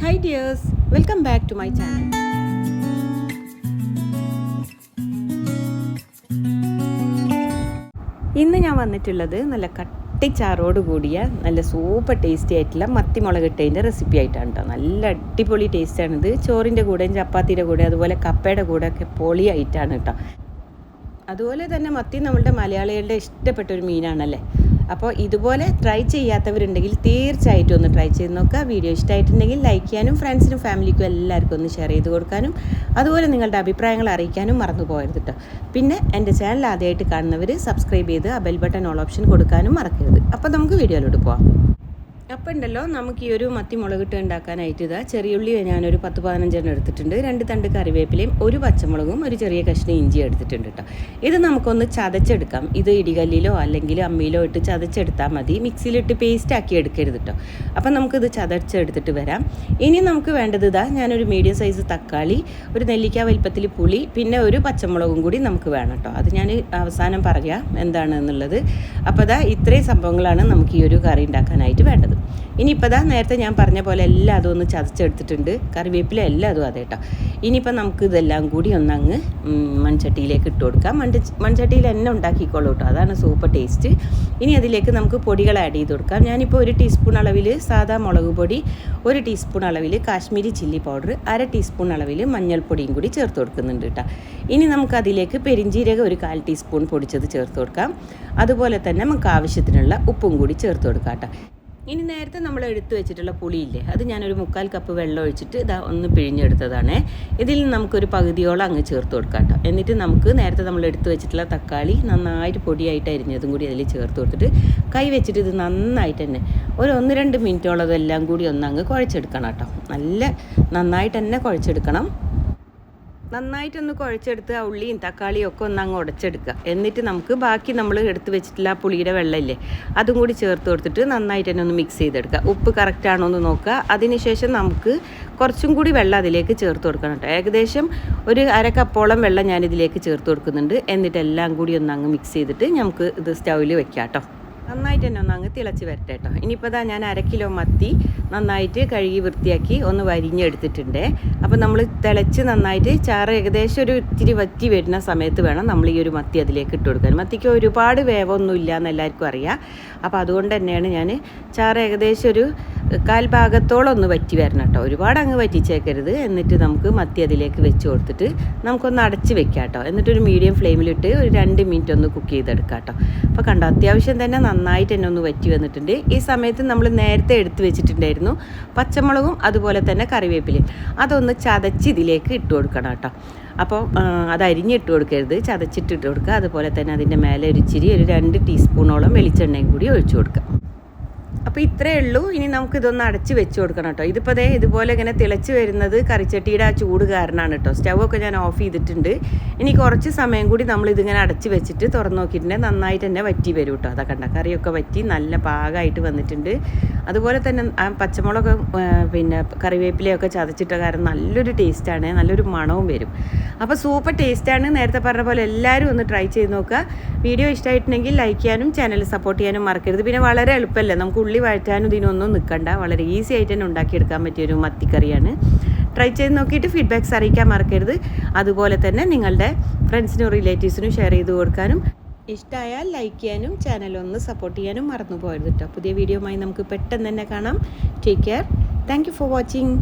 Hi dears welcome back to my channel ഇന്ന് ഞാൻ വന്നിട്ടുള്ളത് നല്ല കട്ടിച്ചാറോട് കൂടിയ നല്ല സൂപ്പർ ടേസ്റ്റി ആയിട്ടുള്ള മത്തി മുളക് ഇട്ടതിന്റെ റെസിപ്പി ആയിട്ടാണ് കേട്ടോ നല്ല അടിപൊളി ടേസ്റ്റാണിത് ചോറിന്റെ കൂടെയും ചപ്പാത്തിയുടെ കൂടെ അതുപോലെ കപ്പയുടെ കൂടെ ഒക്കെ പൊളിയായിട്ടാണ് കേട്ടോ അതുപോലെ തന്നെ മത്തി നമ്മളുടെ മലയാളികളുടെ ഇഷ്ടപ്പെട്ട ഒരു മീനാണല്ലേ? അപ്പോൾ ഇതുപോലെ ട്രൈ ചെയ്യാത്തവരുണ്ടെങ്കിൽ തീർച്ചയായിട്ടും ഒന്ന് ട്രൈ ചെയ്ത് നോക്കുക. വീഡിയോ ഇഷ്ടമായിട്ടുണ്ടെങ്കിൽ ലൈക്ക് ചെയ്യാനും ഫ്രണ്ട്സിനും ഫാമിലിക്കും എല്ലാവർക്കും ഒന്ന് ഷെയർ ചെയ്ത് കൊടുക്കാനും അതുപോലെ നിങ്ങളുടെ അഭിപ്രായങ്ങൾ അറിയിക്കാനും മറന്നു പോകരുത് കേട്ടോ പിന്നെ എന്റെ ചാനൽ ആദ്യമായിട്ട് കാണുന്നവർ സബ്സ്ക്രൈബ് ചെയ്ത് ആ ബെൽ ബട്ടൺ ഓൾ ഓപ്ഷൻ കൊടുക്കാനും മറക്കരുത്. അപ്പോൾ നമുക്ക് വീഡിയോയിലോട്ട് പോവാം. അപ്പം ഉണ്ടല്ലോ നമുക്ക് ഈ ഒരു മത്തി മുളകിട്ട് ഉണ്ടാക്കാനായിട്ട് ഇതാ ചെറിയുള്ളി ഞാനൊരു പത്ത് പതിനഞ്ചെണ്ണം എടുത്തിട്ടുണ്ട്. രണ്ട് തണ്ട് കറിവേപ്പിലയും ഒരു പച്ചമുളകും ഒരു ചെറിയ കഷ്ണം ഇഞ്ചി എടുത്തിട്ടുണ്ട് കേട്ടോ ഇത് നമുക്കൊന്ന് ചതച്ചെടുക്കാം. ഇത് ഇടികല്ലിലോ അല്ലെങ്കിൽ അമ്മിയിലോ ഇട്ട് ചതച്ചെടുത്താൽ മതി. മിക്സിയിലിട്ട് പേസ്റ്റ് ആക്കി എടുക്കരുത് കേട്ടോ അപ്പം നമുക്കിത് ചതച്ചെടുത്തിട്ട് വരാം. ഇനി നമുക്ക് വേണ്ടത് ഇതാ ഞാനൊരു മീഡിയം സൈസ് തക്കാളി ഒരു നെല്ലിക്ക വലിപ്പത്തിൽ പുളി പിന്നെ ഒരു പച്ചമുളകും കൂടി നമുക്ക് വേണം കേട്ടോ അത് ഞാൻ അവസാനം പറയാം എന്താണെന്നുള്ളത് അപ്പോൾ ഇതാ ഇത്രയും സംഭവങ്ങളാണ് നമുക്ക് ഈ ഒരു കറി ഉണ്ടാക്കാനായിട്ട് വേണ്ടത്. ഇനിയിപ്പോൾ ദാ നേരത്തെ ഞാൻ പറഞ്ഞ പോലെ എല്ലാം അതും ഒന്ന് ചതച്ചെടുത്തിട്ടുണ്ട്. കറിവേപ്പില എല്ലാം അതും അതേട്ടോ ഇനിയിപ്പോൾ നമുക്ക് ഇതെല്ലാം കൂടി ഒന്ന് അങ്ങ് മൺചട്ടിയിലേക്ക് ഇട്ട് കൊടുക്കാം. മൺ മൺചട്ടിയിൽ തന്നെ ഉണ്ടാക്കിക്കോളൂ കേട്ടോ അതാണ് സൂപ്പർ ടേസ്റ്റ്. ഇനി അതിലേക്ക് നമുക്ക് പൊടികൾ ആഡ് ചെയ്ത് കൊടുക്കാം. ഞാനിപ്പോൾ ഒരു ടീസ്പൂൺ അളവിൽ സാധാ മുളക് പൊടി ഒരു ടീസ്പൂൺ അളവിൽ കാശ്മീരി ചില്ലി പൗഡർ അര ടീസ്പൂൺ അളവിൽ മഞ്ഞൾപ്പൊടിയും കൂടി ചേർത്ത് കൊടുക്കുന്നുണ്ട് കേട്ടോ ഇനി നമുക്ക് അതിലേക്ക് പെരിഞ്ചീരകം ഒരു കാൽ ടീസ്പൂൺ പൊടിച്ചത് ചേർത്ത് കൊടുക്കാം. അതുപോലെ തന്നെ നമുക്ക് ആവശ്യത്തിനുള്ള ഉപ്പും കൂടി ചേർത്ത് കൊടുക്കാം കേട്ടോ ഇനി നേരത്തെ നമ്മൾ എടുത്തു വെച്ചിട്ടുള്ള പുളിയില്ലേ അത് ഞാനൊരു മുക്കാൽ കപ്പ് വെള്ളം ഒഴിച്ചിട്ട് ഇതാ ഒന്ന് പിഴിഞ്ഞെടുത്തതാണ്. ഇതിൽ നമുക്കൊരു പകുതിയോളം അങ്ങ് ചേർത്ത് കൊടുക്കാം കേട്ടോ. എന്നിട്ട് നമുക്ക് നേരത്തെ നമ്മൾ എടുത്തു വെച്ചിട്ടുള്ള തക്കാളി നന്നായിട്ട് പൊടിയായിട്ട് അരിഞ്ഞതും കൂടി അതിൽ ചേർത്ത് കൊടുത്തിട്ട് കൈ വെച്ചിട്ട് ഇത് നന്നായിട്ട് തന്നെ ഒരു ഒന്ന് രണ്ട് മിനിറ്റോളം അതെല്ലാം കൂടി ഒന്ന് അങ്ങ് കുഴച്ചെടുക്കണം കേട്ടോ. നല്ല നന്നായിട്ട് തന്നെ കുഴച്ചെടുക്കണം. നന്നായിട്ടൊന്ന് കുഴച്ചെടുത്ത് ആ ഉള്ളിയും തക്കാളിയും ഒക്കെ ഒന്ന് അങ്ങ് ഉടച്ചെടുക്കുക. എന്നിട്ട് നമുക്ക് ബാക്കി നമ്മൾ എടുത്ത് വെച്ചിട്ടില്ല ആ പുളിയുടെ വെള്ളമില്ലേ അതും കൂടി ചേർത്ത് കൊടുത്തിട്ട് നന്നായിട്ട് തന്നെ ഒന്ന് മിക്സ് ചെയ്തെടുക്കുക. ഉപ്പ് കറക്റ്റ് ആണോ എന്ന് നോക്കുക. അതിനുശേഷം നമുക്ക് കുറച്ചും കൂടി വെള്ളം അതിലേക്ക് ചേർത്ത് കൊടുക്കണം കേട്ടോ. ഏകദേശം ഒരു അര കപ്പോളം വെള്ളം ഞാൻ ഇതിലേക്ക് ചേർത്ത് കൊടുക്കുന്നുണ്ട്. എന്നിട്ട് എല്ലാം കൂടി ഒന്ന് അങ്ങ് മിക്സ് ചെയ്തിട്ട് നമുക്ക് ഇത് സ്റ്റൗവിൽ വെക്കാം കേട്ടോ. നന്നായിട്ട് തന്നെ ഒന്ന് അങ്ങ് തിളച്ച് വരട്ടെ കേട്ടോ. ഇനിയിപ്പോൾ ഇതാ ഞാൻ അര കിലോ മത്തി നന്നായിട്ട് കഴുകി വൃത്തിയാക്കി ഒന്ന് വരിഞ്ഞെടുത്തിട്ടുണ്ട്. അപ്പോൾ നമ്മൾ തിളച്ച് നന്നായിട്ട് ചാറ് ഏകദേശം ഒരു ഇത്തിരി വറ്റി വരുന്ന സമയത്ത് വേണം നമ്മൾ ഈ ഒരു മത്തി അതിലേക്ക് ഇട്ട് കൊടുക്കാൻ. മത്തിക്ക് ഒരുപാട് വേവൊന്നും ഇല്ല എന്ന് എല്ലാവർക്കും അറിയാം. അപ്പോൾ അതുകൊണ്ട് തന്നെയാണ് ഞാൻ ചാറ് ഏകദേശം ഒരു കാൽ ഭാഗത്തോളം ഒന്ന് വറ്റി വരണം കേട്ടോ. ഒരുപാട് അങ്ങ് വറ്റിച്ചേക്കരുത്. എന്നിട്ട് നമുക്ക് മത്തി അതിലേക്ക് വെച്ച് കൊടുത്തിട്ട് നമുക്കൊന്ന് അടച്ച് വെക്കാം കേട്ടോ. എന്നിട്ടൊരു മീഡിയം ഫ്ലെയിമിലിട്ട് ഒരു രണ്ട് മിനിറ്റ് ഒന്ന് കുക്ക് ചെയ്തെടുക്കാം കേട്ടോ. അപ്പോൾ കണ്ടോ അത്യാവശ്യം തന്നെ നന്നായിട്ട് തന്നെ ഒന്ന് വറ്റി വന്നിട്ടുണ്ട്. ഈ സമയത്ത് നമ്മൾ നേരത്തെ എടുത്ത് വെച്ചിട്ടുണ്ടായിരുന്നു പച്ചമുളകും അതുപോലെ തന്നെ കറിവേപ്പിലയും. അതൊന്ന് ചതച്ച് ഇതിലേക്ക് ഇട്ട് കൊടുക്കണം കേട്ടോ. അപ്പോൾ അത് അരിഞ്ഞിട്ട് കൊടുക്കരുത്. ചതച്ചിട്ട് ഇട്ട് കൊടുക്കുക. അതുപോലെ തന്നെ അതിന്റെ മേലെ ഒരു ഇച്ചിരി ഒരു രണ്ട് ടീസ്പൂണോളം വെളിച്ചെണ്ണയും കൂടി ഒഴിച്ചു കൊടുക്കുക. അപ്പോൾ ഇത്രയേ ഉള്ളൂ. ഇനി നമുക്ക് ഇതൊന്ന് അടച്ച് വെച്ച് കൊടുക്കണം കേട്ടോ ഇതിപ്പോൾ അതേ ഇതുപോലെ ഇങ്ങനെ തിളച്ച് വരുന്നത് കറിച്ചട്ടിയുടെ ആ ചൂട് കാരണമാണ് കേട്ടോ സ്റ്റൗവൊക്കെ ഞാൻ ഓഫ് ചെയ്തിട്ടുണ്ട്. ഇനി കുറച്ച് സമയം കൂടി നമ്മൾ ഇതിങ്ങനെ അടച്ച് വെച്ചിട്ട് തുറന്നു നോക്കിയിട്ടുണ്ടെങ്കിൽ നന്നായിട്ട് തന്നെ വറ്റി വരും കേട്ടോ അതൊക്കെ കണ്ട? കറിയൊക്കെ വറ്റി നല്ല പാകമായിട്ട് വന്നിട്ടുണ്ട്. അതുപോലെ തന്നെ ആ പച്ചമുളക് പിന്നെ കറിവേപ്പിലയൊക്കെ ചതച്ചിട്ട കാരണം നല്ലൊരു ടേസ്റ്റാണ് നല്ലൊരു മണവും വരും. അപ്പോൾ സൂപ്പർ ടേസ്റ്റാണ് നേരത്തെ പറഞ്ഞ പോലെ എല്ലാവരും ഒന്ന് ട്രൈ ചെയ്ത് നോക്കുക. വീഡിയോ ഇഷ്ടമായിട്ടുണ്ടെങ്കിൽ ലൈക്ക് ചെയ്യാനും ചാനൽ സപ്പോർട്ട് ചെയ്യാനും മറക്കരുത്. പിന്നെ വളരെ എളുപ്പമല്ലേ? നമുക്ക് വഴറ്റാനും ഇതിനൊന്നും നിൽക്കണ്ട വളരെ ഈസി ആയിട്ട് തന്നെ ഉണ്ടാക്കിയെടുക്കാൻ പറ്റിയൊരു മത്തിക്കറിയാണ്. ട്രൈ ചെയ്ത് നോക്കിയിട്ട് ഫീഡ്ബാക്ക്സ് അറിയിക്കാൻ മറക്കരുത്. അതുപോലെ തന്നെ നിങ്ങളുടെ ഫ്രണ്ട്സിനും റിലേറ്റീവ്സിനും ഷെയർ ചെയ്ത് കൊടുക്കാനും ഇഷ്ടമായാൽ ലൈക്ക് ചെയ്യാനും ചാനൽ ഒന്ന് സപ്പോർട്ട് ചെയ്യാനും മറന്നു പോയത് കേട്ടോ പുതിയ വീഡിയോയുമായി നമുക്ക് പെട്ടെന്ന് തന്നെ കാണാം. Take care thank for watching